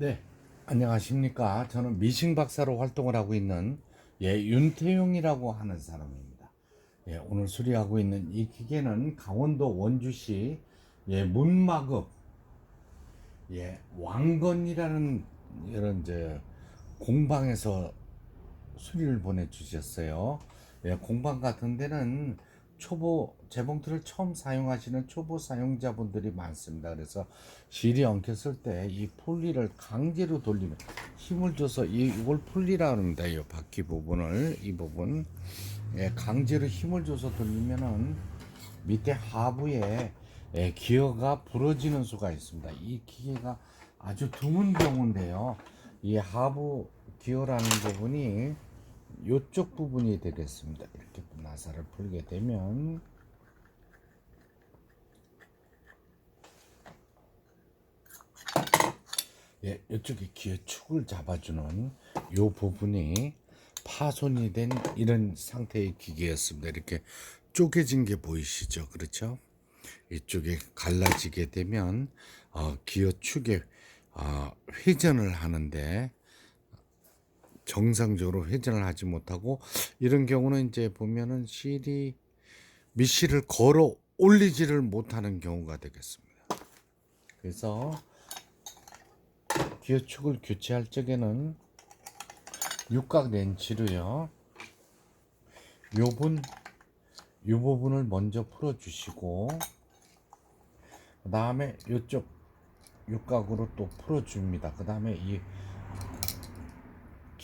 네, 안녕하십니까. 저는 미싱 박사로 활동을 하고 있는 예, 윤태용이라고 하는 사람입니다. 예, 오늘 수리하고 있는 이 기계는 강원도 원주시 예, 문마급 예, 왕건이라는 이런 이제 공방에서 수리를 보내 주셨어요. 예, 공방 같은 데는 초보 재봉틀을 처음 사용하시는 초보 사용자분들이 많습니다. 그래서 실이 엉켰을 때 이 폴리를 강제로 돌리면 힘을 줘서 이, 이걸 폴리라 합니다. 이 바퀴 부분을 이 부분 예, 강제로 힘을 줘서 돌리면은 밑에 하부에 예, 기어가 부러지는 수가 있습니다. 이 기계가 아주 드문 경우인데요. 이 하부 기어라는 부분이 이쪽 부분이 되겠습니다. 이렇게 나사를 풀게 되면 예, 이쪽에 기어 축을 잡아주는 이 부분이 파손이 된 이런 상태의 기계였습니다. 이렇게 쪼개진 게 보이시죠? 그렇죠? 이쪽에 갈라지게 되면 어, 기어 축에 어, 회전을 하는데 정상적으로 회전을 하지 못하고 이런 경우는 이제 보면은 실이 밑실을 걸어 올리지를 못하는 경우가 되겠습니다. 그래서 기어축을 교체할 적에는 육각 렌치로요. 요분 요 부분을 먼저 풀어 주시고 그다음에 요쪽 육각으로 또 풀어 줍니다. 그다음에 이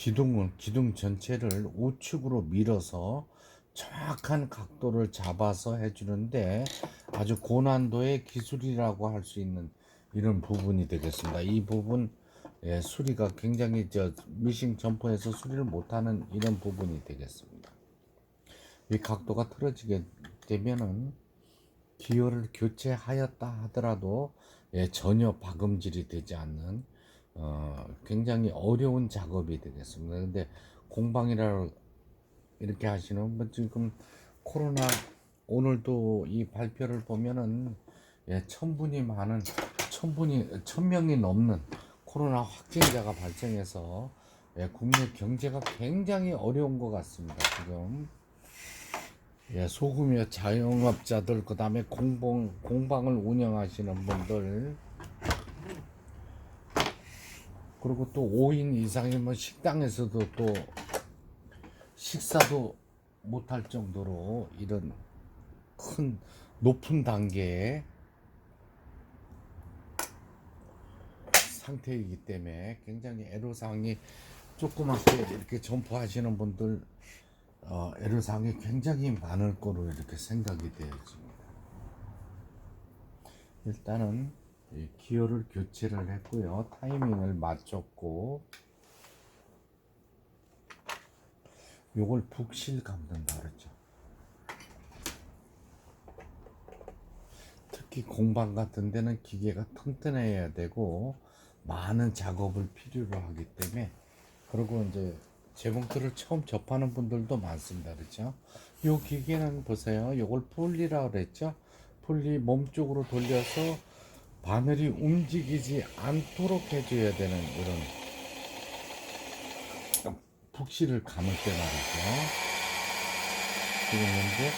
기둥을 기둥 전체를 우측으로 밀어서 정확한 각도를 잡아서 해주는데 아주 고난도의 기술이라고 할 수 있는 이런 부분이 되겠습니다. 이 부분 예, 수리가 굉장히 저 미싱 점퍼에서 수리를 못하는 이런 부분이 되겠습니다. 이 각도가 틀어지게 되면은 기어를 교체하였다 하더라도 예, 전혀 박음질이 되지 않는 어, 굉장히 어려운 작업이 되겠습니다. 근데 공방이라 이렇게 하시는 분 지금 코로나 오늘도 이 발표를 보면은 예, 천 분이 많은 천 분이 천 명이 넘는 코로나 확진자가 발생해서 예, 국내 경제가 굉장히 어려운 것 같습니다. 지금 예, 소규모 자영업자들 그다음에 공방 공방을 운영하시는 분들 그리고 또 5인 이상이면 식당에서도 또 식사도 못할 정도로 이런 큰 높은 단계의 상태이기 때문에 굉장히 애로사항이 조그맣게 이렇게 점포하시는 분들 어, 애로사항이 굉장히 많을 거로 이렇게 생각이 되어집니다. 일단은 이 기어를 교체를 했고요. 타이밍을 맞췄고 요걸 북실 감는다 그랬죠. 특히 공방 같은 데는 기계가 튼튼해야 되고 많은 작업을 필요로 하기 때문에 그리고 이제 재봉틀을 처음 접하는 분들도 많습니다. 그렇죠? 요 기계는 보세요. 요걸 폴리라 그랬죠? 폴리 몸쪽으로 돌려서 바늘이 움직이지 않도록 해줘야 되는 이런 북실을 감을 때 말이죠. 지금 현재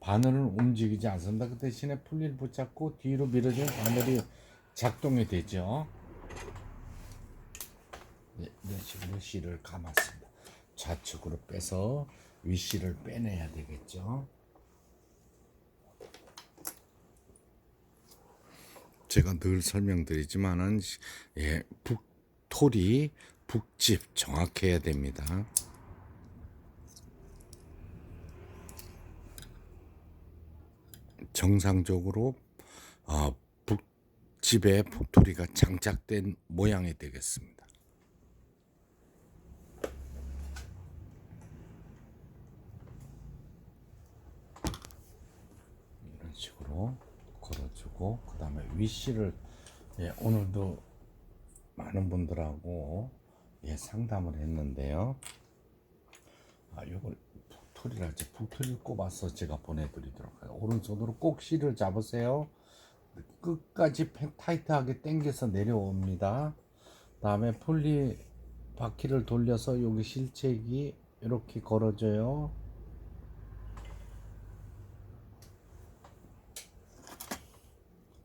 바늘은 움직이지 않습니다. 그 대신에 풀리를 붙잡고 뒤로 밀어주면 바늘이 작동이 되죠. 네, 이런 식으로 실을 감았습니다. 좌측으로 빼서 윗실을 빼내야 되겠죠. 제가 늘 설명드리지만은 예, 북토리 북집 정확해야 됩니다. 정상적으로 어, 북집에 북토리가 장착된 모양이 되겠습니다. 이런 식으로 걸어주고 그 다음에 위씨를 예, 오늘도 많은 분들하고 예, 상담을 했는데요. 아, 요걸 북토리를 할지 북토리를 꼽아서 제가 보내드리도록 해요. 오른손으로 꼭 실을 잡으세요. 끝까지 펜- 타이트하게 당겨서 내려옵니다. 다음에 분리 바퀴를 돌려서 여기 실책이 이렇게 걸어져요.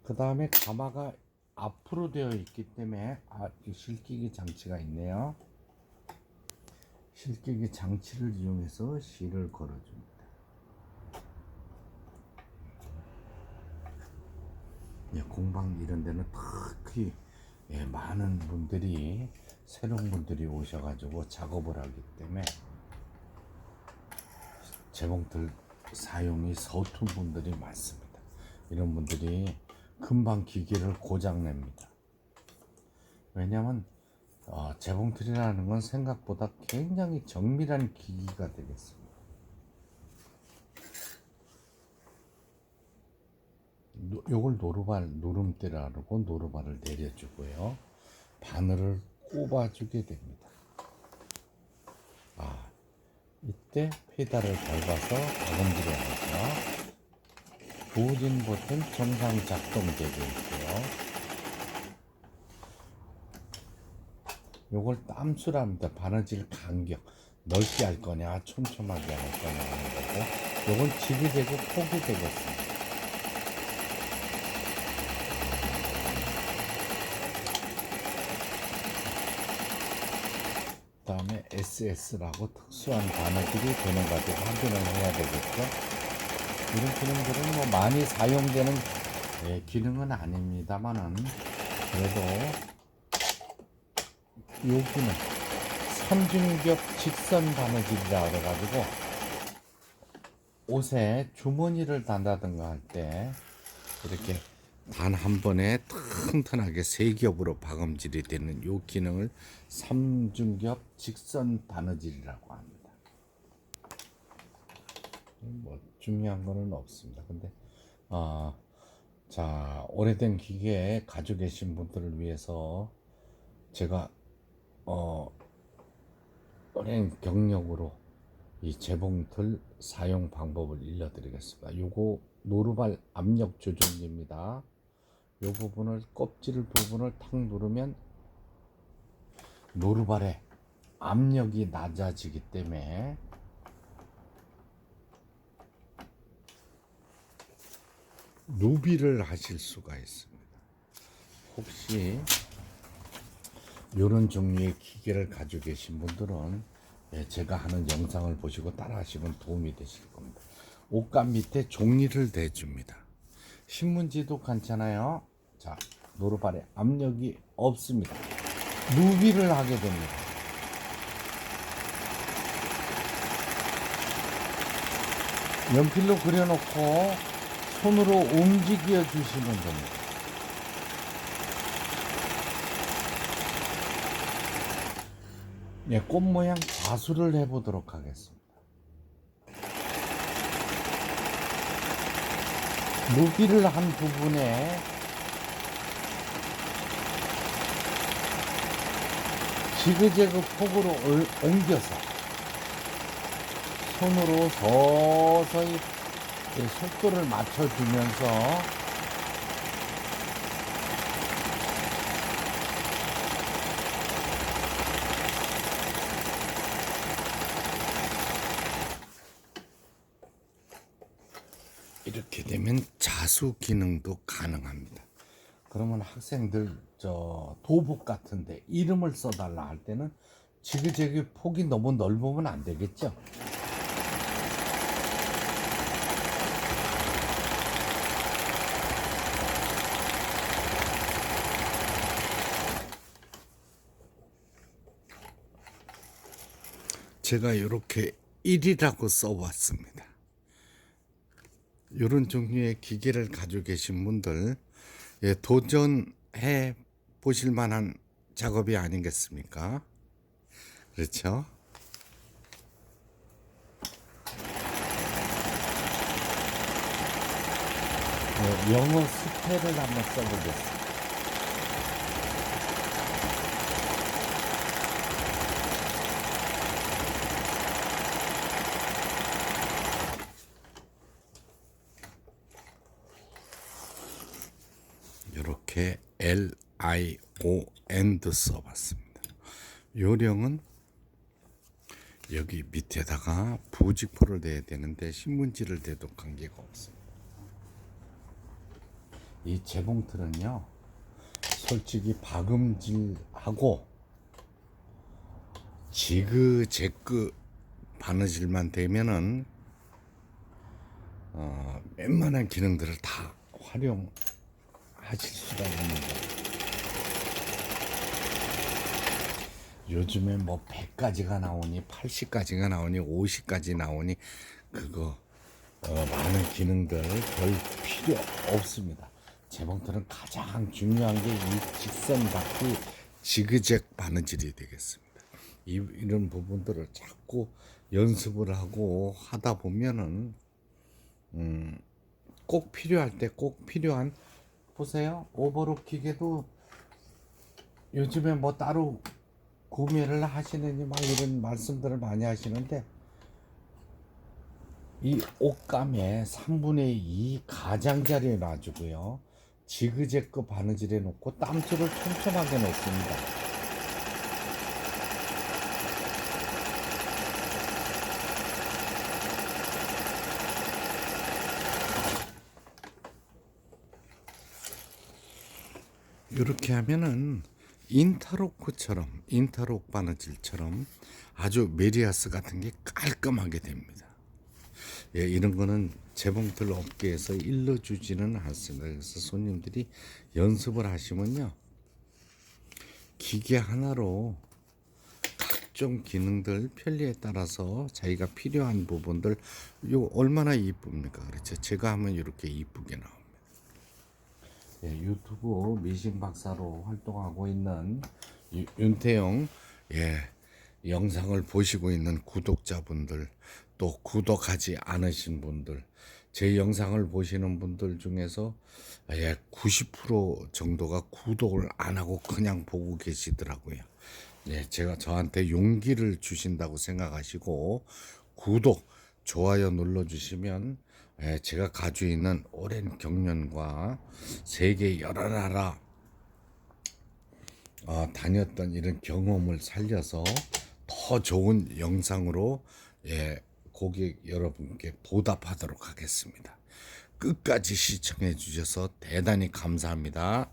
그 다음에 가마가 앞으로 되어 있기 때문에 아, 이 실기기 장치가 있네요. 실기기 장치를 이용해서 실을 걸어줍니다. 예, 공방 이런 데는 특히 예, 많은 분들이 새로운 분들이 오셔가지고 작업을 하기 때문에 재봉틀 사용이 서툰 분들이 많습니다. 이런 분들이 금방 기계를 고장냅니다. 왜냐하면 어, 재봉틀이라는 건 생각보다 굉장히 정밀한 기기가 되겠습니다. 노- 요걸 노루발 노름대라고 노루발을 내려주고요. 바늘을 꼽아주게 됩니다. 아, 이때 페달을 밟아서 박음질을 하죠. 보진 버튼 정상 작동되고 있고요. 요걸 땀수랍니다. 바느질 간격. 넓게 할 거냐, 촘촘하게 할 거냐 하는 거고, 요건 지그재그 폭이 되겠습니다. 그 다음에 SS라고 특수한 단어들이 되는 가지고 확인을 해야 되겠죠. 이런 기능들은 뭐 많이 사용되는 예, 기능은 아닙니다만은 그래도 여기는 삼중겹 직선 바느질이라 그래가지고 옷에 주머니를 단다든가 할 때 이렇게 단 한 번에 튼튼하게 세 겹으로 박음질이 되는 요 기능을 삼중겹 직선 바느질이라고. 뭐 중요한 거는 없습니다. 근데 아, 자 오래된 기계 가지고 계신 분들을 위해서 제가 어 오랜 경력으로 이 재봉틀 사용 방법을 알려드리겠습니다. 요거 노루발 압력 조절기입니다. 요 부분을 껍질 부분을 탁 누르면 노루발의 압력이 낮아지기 때문에 누비를 하실 수가 있습니다. 혹시 이런 종류의 기계를 가지고 계신 분들은 예, 제가 하는 영상을 보시고 따라 하시면 도움이 되실 겁니다. 옷감 밑에 종이를 대줍니다. 신문지도 괜찮아요. 자, 노루발에 압력이 없습니다. 누비를 하게 됩니다. 연필로 그려놓고 손으로 움직여 주시면 됩니다. 예, 꽃 모양 자수를 해보도록 하겠습니다. 무기를 한 부분에 지그재그 폭으로 올- 옮겨서 손으로 서서히 이 속도를 맞춰주면서 이렇게 되면 자수 기능도 가능합니다. 그러면 학생들 저 도복 같은데 이름을 써달라 할 때는 지그재그 폭이 너무 넓으면 안 되겠죠. 제가 이렇게 1이라고 써봤습니다. 이런 종류의 기계를 가지고 계신 분들 예, 도전해 보실 만한 작업이 아니겠습니까? 그렇죠? 예, 영어 스펠을 한번 써보겠습니다. 이렇게 L I O and 써봤습니다. 요령은 여기 밑에다가 부직포를 대야 되는데 신문지를 대도 관계가 없습니다. 이 재봉틀은요, 솔직히 박음질하고 지그재그 바느질만 되면은 어, 웬만한 기능들을 다 활용 하실 수가 있는 거예요. 요즘에 뭐 100가지가 나오니 80가지가 나오니 50까지 나오니 그거 어, 많은 기능들 별 필요 없습니다. 재봉틀은 가장 중요한 게 이 직선 바퀴 지그잭 바느질이 되겠습니다. 이, 이런 부분들을 자꾸 연습을 하고 하다 보면은 음, 꼭 필요할 때 꼭 필요한 보세요. 오버로드 기계도 요즘에 뭐 따로 구매를 하시느니 막 이런 말씀들을 많이 하시는데 이 옷감에 3분의 2 가장자리에 놔주고요. 지그재그 바느질해 놓고 땀줄을 촘촘하게 놓습니다 이렇게 하면은 인터로크처럼 인터록 바느질처럼 아주 메리아스 같은 게 깔끔하게 됩니다. 예, 이런 거는 재봉틀 업계에서 일러주지는 않습니다. 그래서 손님들이 연습을 하시면요. 기계 하나로 각종 기능들 편리에 따라서 자기가 필요한 부분들 요 얼마나 이쁩니까? 그렇죠. 제가 하면 이렇게 이쁘게 나옵니다. 예, 유튜브 미신 박사로 활동하고 있는 유- 윤태영 예, 영상을 보시고 있는 구독자분들 또 구독하지 않으신 분들 제 영상을 보시는 분들 중에서 예, 90% 정도가 구독을 안 하고 그냥 보고 계시더라고요. 예, 제가 저한테 용기를 주신다고 생각하시고 구독, 좋아요 눌러 주시면 예, 제가 가지고 있는 오랜 경륜과 세계 여러 나라 어, 다녔던 이런 경험을 살려서 더 좋은 영상으로 예, 고객 여러분께 보답하도록 하겠습니다. 끝까지 시청해 주셔서 대단히 감사합니다.